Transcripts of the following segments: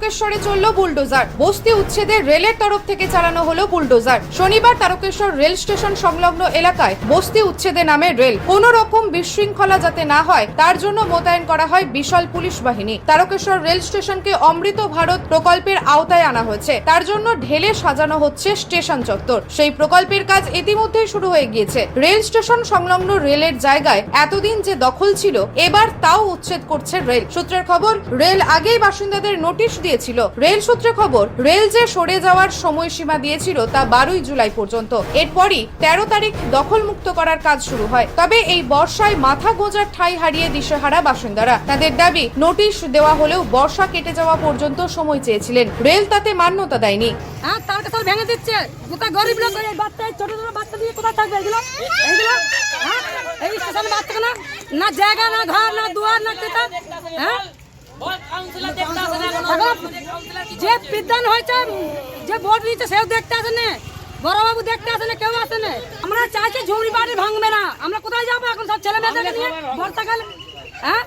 তারকেশ্বরে চলল বুলডোজার। বস্তি উচ্ছেদের রেলের তরফ থেকে চালানো হলো বুলডোজার। শনিবার তারকেশ্বর রেল স্টেশন সংলগ্ন এলাকায় বস্তি উচ্ছেদে নামে রেল। কোন রকম বিশৃঙ্খলা যাতে না হয়, তার জন্য মোতায়েন করা হয় বিশাল পুলিশ বাহিনী। তারকেশ্বর রেল স্টেশনকে অমৃত ভারত প্রকল্পের আওতায় আনা হয়েছে। তার জন্য ঢেলে সাজানো হচ্ছে স্টেশন চত্বর। সেই প্রকল্পের কাজ ইতিমধ্যেই শুরু হয়ে গিয়েছে। রেল স্টেশন সংলগ্ন রেলের জায়গায় এতদিন যে দখল ছিল, এবার তাও উচ্ছেদ করছে রেল। সূত্রের খবর, রেল আগেই বাসিন্দাদের নোটিশ দিয়েছিল। রেল সূত্রে খবর, রেল যে সরে যাওয়ার সময়সীমা দিয়েছিল তা বারোই জুলাই পর্যন্ত। এরপরই তেরো তারিখ দখল মুক্ত করার কাজ শুরু হয়। তবে এই বর্ষায় মাথা গোঁজার ঠাই হারিয়ে দিশেহারা বাসিন্দারা। তাদের দাবি, নোটিশ দেওয়া হলেও বর্ষা কেটে যাওয়া পর্যন্ত সময় চেয়েছিলেন। রেল তাতে মান্যতা দেয়নি। হ্যাঁ? না না জায়গা, না ঘর, না দুয়ার, না কেতা? হ্যাঁ? যে বিদ্যান হয়েছে যে ভোট দিয়েছে সেও দেখতে আসে না। বড়বাবু দেখতে আসে না কেউ আসে না। আমরা চাইছি ঝুমরি বাড়ি ভাঙবে না। আমরা কোথায় যাব এখন সব ছেলে মেয়েদেরকে নিয়ে? বর্ষাকাল হ্যাঁ?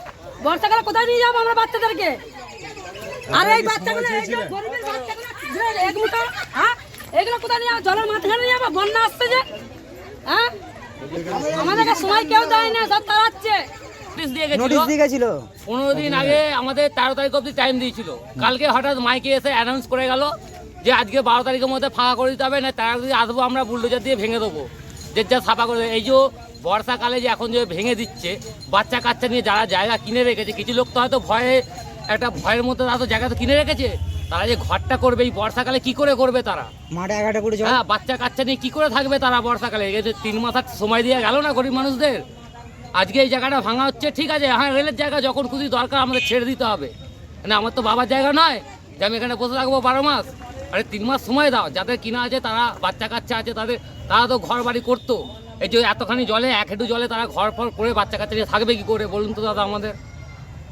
বর্ষাকালে কোথায় নিয়ে যাব আমরা বাচ্চাদেরকে? আর এই বাচ্চাগুলো গরিবের বাচ্চাগুলো এক মুঠো হ্যাঁ? এগুলো কোথায় নিয়ে যাব? জলের মাঝখানে নিয়ে যাব? বন্যা আসছে যে হ্যাঁ? আমাদেরকে সময় কেউ দেয় না সব তাড়াচ্ছে। নোটিশ দিয়ে গেছিল। নোটিশ দিয়ে গেছিল? পনেরো দিন আগে আমাদের তেরো তারিখ অব্দি টাইম দিয়েছিল। কালকে হঠাৎ মাইকে এসে অ্যানাউন্স করে গেল যে আজকে বারো তারিখের মধ্যে ফাঁকা করে দিতে হবে না তেরো তারিখ আসব আমরা বুলডোজার দিয়ে ভেঙে দেবো। যে যা সাফা করে। এই যে বর্ষাকালে যে এখন যে ভেঙে দিচ্ছে বাচ্চা কাচ্চা নিয়ে যারা জায়গা কিনে রেখেছে কিছু লোক তো হয়তো ভয়ে একটা ভয়ের মধ্যে তারা তো জায়গা তো কিনে রেখেছে তারা যে ঘরটা করবে এই বর্ষাকালে কি করে করবে তারা? মাঠে এগারোটা করে হ্যাঁ বাচ্চা কাচ্চা নিয়ে কি করে থাকবে তারা বর্ষাকালে? তিন মাসের সময় দিয়ে গেল না গরিব মানুষদের? আজকে এই জায়গাটা ভাঙা হচ্ছে, ঠিক আছে হ্যাঁ রেলের জায়গা যখন খুশি দরকার আমাদের ছেড়ে দিতে হবে। মানে আমার তো বাবার জায়গা নয়, যে আমি এখানে বসে থাকব বারো মাস। আরে, তিন মাস সময় দাও, যাদের কিনা আছে, তারা বাচ্চা কাচ্চা আছে, তাদের, তারা তো ঘর বাড়ি করতো। এই যে এতখানি জলে, এক হেঁটু জলে তারা ঘর ফর করে বাচ্চা কাচ্চা নিয়ে থাকবে কী করে বলুন তো দাদা আমাদের?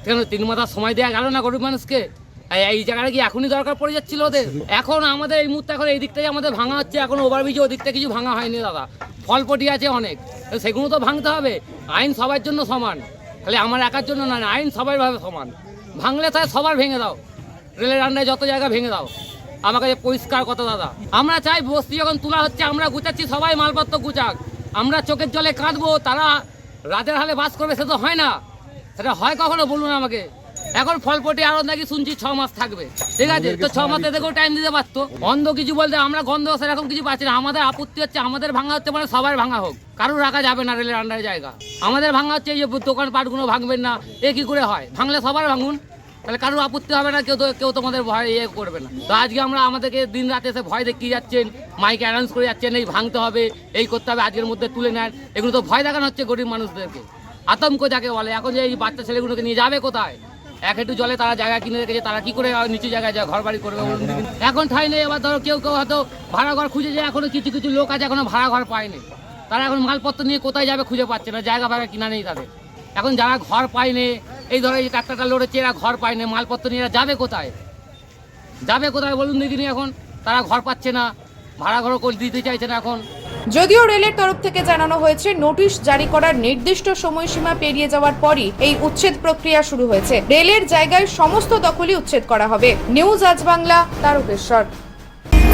কেন, তিন মাথার সময় দেওয়া গেল না গরিব মানুষকে? এই- এই জায়গাটা কি এখনই দরকার পড়ে যাচ্ছিল ওদের? এখন আমাদের এই মুহূর্তে এখন এই দিকটাই আমাদের ভাঙা হচ্ছে, এখন ওভারব্রিজে ওদিকটা কিছু ভাঙা হয়নি দাদা। ফলপটি আছে অনেক। সেগুলো তো ভাঙতে হবে। আইন সবার জন্য সমান। খালি আমার একার জন্য না আইন সবার ভাবে সমান। ভাঙলে তাই সবার ভেঙে দাও। রেলের আন্ডায় যত জায়গা ভেঙে দাও। আমাকে পরিষ্কার কথা দাদা। আমরা চাই বস্তি যখন তোলা হচ্ছে, আমরা গুছাচ্ছি, সবাই মালপত্র গুচাক আমরা চোখের জলে কাঁদবো, তারা রাতের হালে বাস করবে, সে তো হয় না। সেটা হয় কখনো, বলুন আমাকে। এখন ফলপটি আরও নাকি শুনছি ছ মাস থাকবে। ঠিক আছে? তো ছ মাসে দেখেও টাইম দিতে পারতো। অন্ধ কিছু বলতে আমরা গন্ধ সেরকম কিছু পাচ্ছি না। আমাদের আপত্তি হচ্ছে আমাদের ভাঙা হচ্ছে মানে সবার ভাঙা হোক। কারোর রাখা যাবে না রেলের আন্ডারে জায়গা। আমাদের ভাঙা হচ্ছে এই যে দোকান পাটগুলো ভাঙবেন না এ কি করে হয়? ভাঙলে সবার ভাঙুন। তাহলে কারোর আপত্তি হবে না কেউ তো কেউ তোমাদের ভয় ইয়ে করবে না। তো আজকে আমরা আমাদেরকে দিন রাতে এসে ভয় দেখিয়ে যাচ্ছেন মাইকে অ্যানাউন্স করে যাচ্ছেন এই ভাঙতে হবে এই করতে হবে আজকের মধ্যে তুলে নেন। এগুলো তো ভয় দেখানো হচ্ছে গরিব মানুষদেরকে। আতঙ্ক যাকে বলে এখন যে এই বাচ্চা ছেলেগুলোকে নিয়ে যাবে কোথায়? এক একটু জলে তারা জায়গা কিনে রেখেছে তারা কি করে নিচু জায়গায় যায় ঘর বাড়ি করবে বলুন এখন ঠাই নেই এবার ধরো কেউ কেউ হয়তো ভাড়া ঘর খুঁজেছে এখনও কিছু কিছু লোক আছে এখনও ভাড়া ঘর পায়নি। তারা এখন মালপত্র নিয়ে কোথায় যাবে খুঁজে পাচ্ছে না জায়গা ভাড়া কিনা নেই তাদের। এখন যারা ঘর পায়নি এই ধরো এই ট্রাক্টরটা লড়েছে এরা ঘর পায়নি মালপত্র নিয়ে এরা যাবে কোথায়? যাবে কোথায় বলুন দেখিনি এখন? তারা ঘর পাচ্ছে না ভাড়া ঘর দিতে চাইছে না এখন। যদিও রেলের তরফ থেকে জানানো হয়েছে, নোটিশ জারি করার নির্দিষ্ট সময়সীমা পেরিয়ে যাওয়ার পরই এই উচ্ছেদ প্রক্রিয়া শুরু হয়েছে। রেলের জায়গায় সমস্ত দখলই উচ্ছেদ করা হবে। নিউজ আজ বাংলা, তারকেশ্বর।